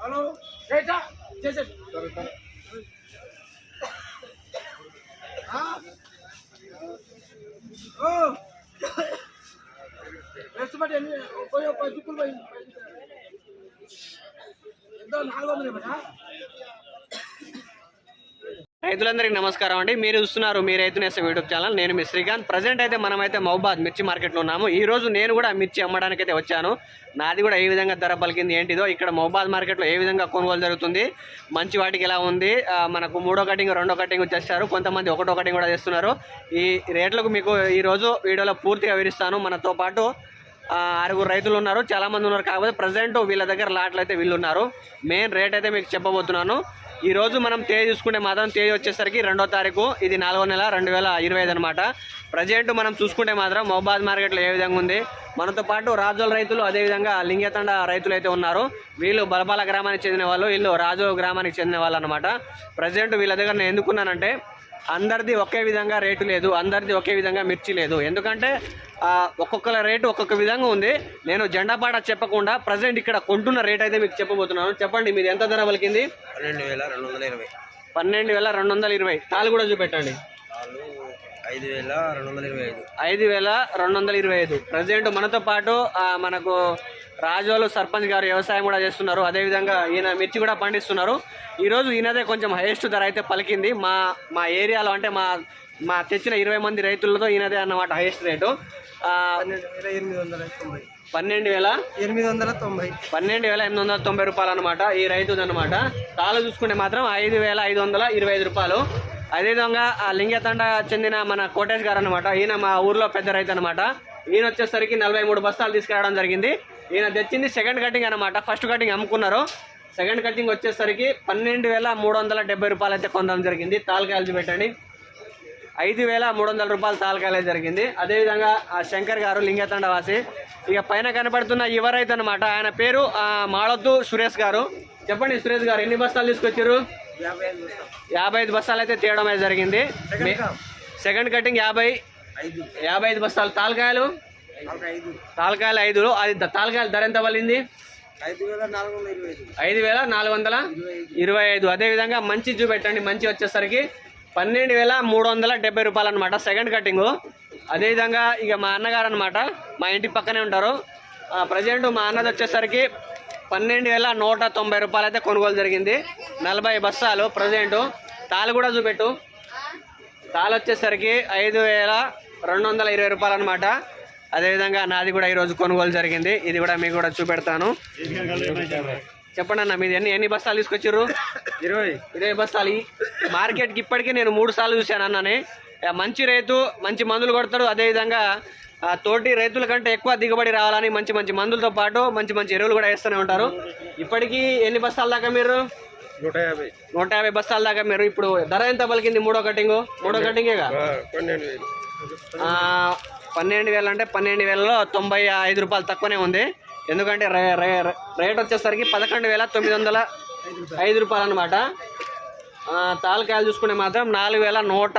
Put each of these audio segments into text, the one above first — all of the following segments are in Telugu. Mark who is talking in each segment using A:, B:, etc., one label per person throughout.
A: హలో? రేటా చేసేది నెక్స్ట్ బట్టి ఎన్ని పోయి పది చుక్కులు పోయి ఎంతో? నాలుగు వందలు ఇవ్వనా?
B: రైతులందరికీ నమస్కారం అండి. మీరు చూస్తున్నారు మీ రైతు నేస్తం యూట్యూబ్ ఛానల్. నేను మీ శ్రీకాంత్. ప్రజెంట్ అయితే మనమైతే మహబాద్ మిర్చి మార్కెట్లో ఉన్నాము. ఈ రోజు నేను కూడా మిర్చి అమ్మడానికి అయితే వచ్చాను. నాది కూడా ఏ విధంగా ధర పలికింది ఏంటిదో ఇక్కడ మహబాద్ మార్కెట్లో ఏ విధంగా కొనుగోలు జరుగుతుంది మంచి వాటికి ఎలా ఉంది మనకు మూడో కటింగ్ రెండో కటింగ్ చేస్తారు కొంతమంది ఒకటో కటింగ్ కూడా చేస్తున్నారు. ఈ రేట్లకు మీకు ఈరోజు వీడియోలో పూర్తిగా వివరిస్తాను. మనతో పాటు ఆరుగురు రైతులు ఉన్నారు. చాలామంది ఉన్నారు. కాకపోతే ప్రజెంట్ వీళ్ళ దగ్గర లాట్లు అయితే వీళ్ళు ఉన్నారు. మెయిన్ రేట్ అయితే మీకు చెప్పబోతున్నాను. ఈరోజు మనం తేదీ చూసుకుంటే మాత్రం తేదీ వచ్చేసరికి రెండో తారీఖు ఇది నాలుగో నెల రెండు వేల ఇరవై ఐదు అనమాట ప్రజెంట్ మనం చూసుకుంటే మాత్రం మహబాద్ మార్కెట్లో ఏ విధంగా ఉంది? మనతో పాటు రాజోల రైతులు అదేవిధంగా లింగతండ రైతులు అయితే ఉన్నారు. వీళ్ళు బలపాల గ్రామానికి చెందిన వాళ్ళు వీళ్ళు రాజు గ్రామానికి చెందిన వాళ్ళు అనమాట ప్రజెంట్ వీళ్ళ దగ్గర నేను ఎందుకున్నానంటే అందరిది ఒకే విధంగా రేటు లేదు అందరిది ఒకే విధంగా మిర్చి లేదు. ఎందుకంటే ఆ, ఒక్కొక్కల రేటు ఒక్కొక్క విధంగా ఉంది. నేను జెండాపాట చెప్పకుండా ప్రజెంట్ ఇక్కడ కొంటున్న రేట్ అయితే మీకు చెప్పబోతున్నాను. చెప్పండి మీది ఎంత ధర పలికింది?
C: పన్నెండు వేల రెండు వందల ఇరవై.
B: పన్నెండు వేల రెండు వందల ఇరవై. తాళ్ళు కూడా చూపెట్టండి.
C: ఐదు వేల రెండు వందల ఇరవై ఐదు.
B: ఐదు వేల రెండు వందల ఇరవై ఐదు. ప్రజెంట్ మనతో పాటు మనకు రాజోలు సర్పంచ్ గారు వ్యవసాయం కూడా చేస్తున్నారు. అదేవిధంగా ఈయన మిర్చి కూడా పండిస్తున్నారు. ఈరోజు ఈయనదే కొంచెం హైయెస్ట్ ధర అయితే పలికింది. మా మా ఏరియాలో అంటే మా మా తెచ్చిన ఇరవై మంది రైతులతో ఈయనదే అన్నమాట హైయెస్ట్ రేటు. పన్నెండు వేల
A: ఎనిమిది వందల తొంభై.
B: పన్నెండు వేల ఎనిమిది వందల తొంభై రూపాయలు అనమాట ఈ రైతుది అనమాట తాళ చూసుకుంటే మాత్రం ఐదు వేల ఐదు వందల ఇరవై ఐదు రూపాయలు. అదేవిధంగా ఆ లింగతండ చెందిన మన కోటేష్ గారు అనమాట ఈయన మా ఊర్లో పెద్ద రైతు అనమాట ఈయన వచ్చేసరికి నలభై మూడు బస్తాలు తీసుకురావడం జరిగింది. ఈయన తెచ్చింది సెకండ్ కటింగ్ అనమాట ఫస్ట్ కటింగ్ అమ్ముకున్నారు. సెకండ్ కటింగ్ వచ్చేసరికి పన్నెండు వేల మూడు వందల డెబ్బై రూపాయలు అయితే కొనడం జరిగింది. తాలకాయలు పెట్టండి ఐదు వేల మూడు వందల రూపాయలు తాలకాయలు జరిగింది. అదేవిధంగా ఆ శంకర్ గారు లింగతండ వాసి ఇక పైన కనపడుతున్న యువరైతు అనమాట ఆయన పేరు మాడొద్దు మాళొద్దు సురేష్ గారు. చెప్పండి సురేష్ గారు ఎన్ని బస్తాలు తీసుకొచ్చారు?
A: యాభై ఐదు
B: బస్తాలు. అయితే తీయడం అయితే జరిగింది. సెకండ్ కటింగ్ యాభై యాభై ఐదు బస్తాలు. తాలకాయలు? తాలకాయలు ఐదు అది తాలకాయల ధర ఎంత పడింది
A: ఐదు వేల నాలుగు వందల ఇరవై ఐదు.
B: ఐదు వేల నాలుగు వందల ఇరవై ఐదు. అదేవిధంగా మంచి చూపెట్టండి మంచి వచ్చేసరికి పన్నెండు వేల మూడు వందల డెబ్బై రూపాయలు అనమాట సెకండ్ కటింగ్ అదేవిధంగా ఇక మా అన్నగారు అనమాట మా ఇంటి పక్కనే ఉంటారు. ప్రజెంట్ మా అన్నది వచ్చేసరికి పన్నెండు వేల నూట తొంభై రూపాయలు అయితే కొనుగోలు జరిగింది. నలభై బస్సాలు ప్రజెంట్. తాలు కూడా చూపెట్టు. తాలు వచ్చేసరికి ఐదు వేల రెండు వందల ఇరవై రూపాయలు అనమాట అదేవిధంగా నాది కూడా ఈరోజు కొనుగోలు జరిగింది. ఇది కూడా మీకు కూడా చూపెడతాను. చెప్పండి అన్న మీది ఎన్ని ఎన్ని బస్తాలు తీసుకొచ్చారు
A: ఇరవై.
B: ఇరవై బస్తాలు ఈ మార్కెట్కి ఇప్పటికే నేను మూడు సార్లు చూశాను అన్నని. మంచి రైతు మంచి మందులు కొడతాడు. అదేవిధంగా తోటి రైతుల కంటే ఎక్కువ దిగుబడి రావాలని మంచి మంచి మందులతో పాటు మంచి మంచి ఎరువులు కూడా వేస్తూనే ఉంటారు. ఇప్పటికీ ఎన్ని బస్తాల దాకా మీరు?
A: నూట యాభై.
B: నూట యాభై బస్తాల దాకా మీరు ఇప్పుడు ధర ఎంత పలికింది మూడో కటింగ్? మూడో కటింగేగా
A: పన్నెండు వేలు.
B: పన్నెండు వేలు అంటే పన్నెండు వేలలో తొంభై ఐదు రూపాయలు తక్కువనే ఉంది. ఎందుకంటే రేట్ వచ్చేసరికి పదకొండు వేల తొమ్మిది వందల ఐదు రూపాయలు అనమాట తాలకాయలు చూసుకుంటే మాత్రం నాలుగు వేల నూట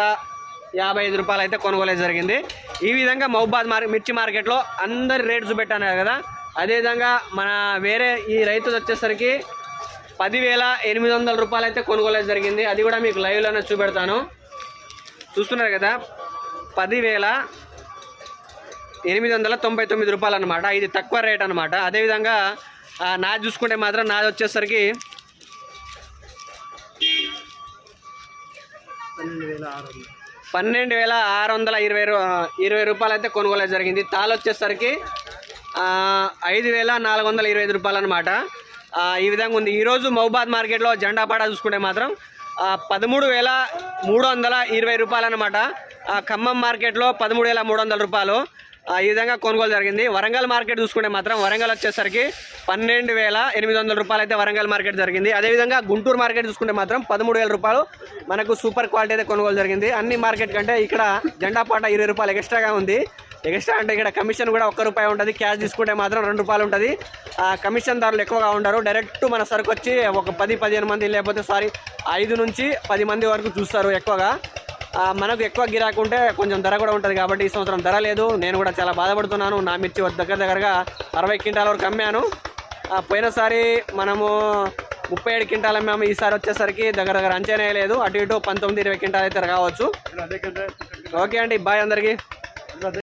B: యాభై ఐదు రూపాయలు అయితే కొనుగోలు జరిగింది. ఈ విధంగా మహబాద్ మార్ మిర్చి మార్కెట్లో అందరి రేట్స్ పెట్టాను కదా. అదేవిధంగా మన వేరే ఈ రైతు వచ్చేసరికి పదివేల ఎనిమిది వందల రూపాయలు అయితే కొనుగోలు జరిగింది. అది కూడా మీకు లైవ్లోనే చూపెడతాను. చూస్తున్నారు కదా పదివేల ఎనిమిది వందల తొంభై తొమ్మిది రూపాయలు అనమాట ఇది తక్కువ రేట్ అనమాట అదేవిధంగా నాది చూసుకుంటే మాత్రం నాది వచ్చేసరికి
A: పన్నెండు వేల ఆరు వందలు.
B: పన్నెండు వేల ఆరు వందల ఇరవై ఇరవై రూపాయలు అయితే కొనుగోలు జరిగింది. తాలు వచ్చేసరికి ఐదు వేల నాలుగు వందల ఇరవై ఐదు రూపాయలు అనమాట ఈ విధంగా ఉంది. ఈరోజు మహబాద్ మార్కెట్లో జెండాపాడ చూసుకుంటే మాత్రం పదమూడు వేల మూడు వందల ఇరవై రూపాయలు అనమాట ఖమ్మం మార్కెట్లో పదమూడు వేల మూడు వందల రూపాయలు. ఈ విధంగా కొనుగోలు జరిగింది. వరంగల్ మార్కెట్ చూసుకుంటే మాత్రం వరంగల్ వచ్చేసరికి పన్నెండు వేల ఎనిమిది వందల రూపాయలు అయితే వరంగల్ మార్కెట్ జరిగింది. అదేవిధంగా గుంటూరు మార్కెట్ చూసుకుంటే మాత్రం పదమూడు వేల రూపాయలు మనకు సూపర్ క్వాలిటీ అయితే కొనుగోలు జరిగింది. అన్ని మార్కెట్ కంటే ఇక్కడ జెండా పాట ఇరవై రూపాయలు ఎక్స్ట్రాగా ఉంది. ఎక్స్ట్రా అంటే ఇక్కడ కమిషన్ కూడా ఒక్క రూపాయి ఉంటుంది. క్యాష్ తీసుకుంటే మాత్రం రెండు రూపాయలు ఉంటుంది. ఆ కమిషన్ దారులు ఎక్కువగా ఉండరు. డైరెక్ట్ మన సరుకు వచ్చి ఒక పది పదిహేను మంది లేకపోతే సారీ ఐదు నుంచి పది మంది వరకు చూస్తారు ఎక్కువగా. మనకు ఎక్కువ గిరాకు ఉంటే కొంచెం ధర కూడా ఉంటుంది కాబట్టి ఈ సంవత్సరం ధర లేదు. నేను కూడా చాలా బాధపడుతున్నాను. నా మిర్చి దగ్గర దగ్గరగా అరవై క్వింటాల వరకు అమ్మాను. పోయినసారి మనము ముప్పై ఏడు క్వింటాల మేము ఈసారి వచ్చేసరికి దగ్గర దగ్గర అంచనా లేదు అటు ఇటు పంతొమ్మిది ఇరవై క్వింటాలు అయితే కావచ్చు ఓకే అండి. బాయ్ అందరికీ.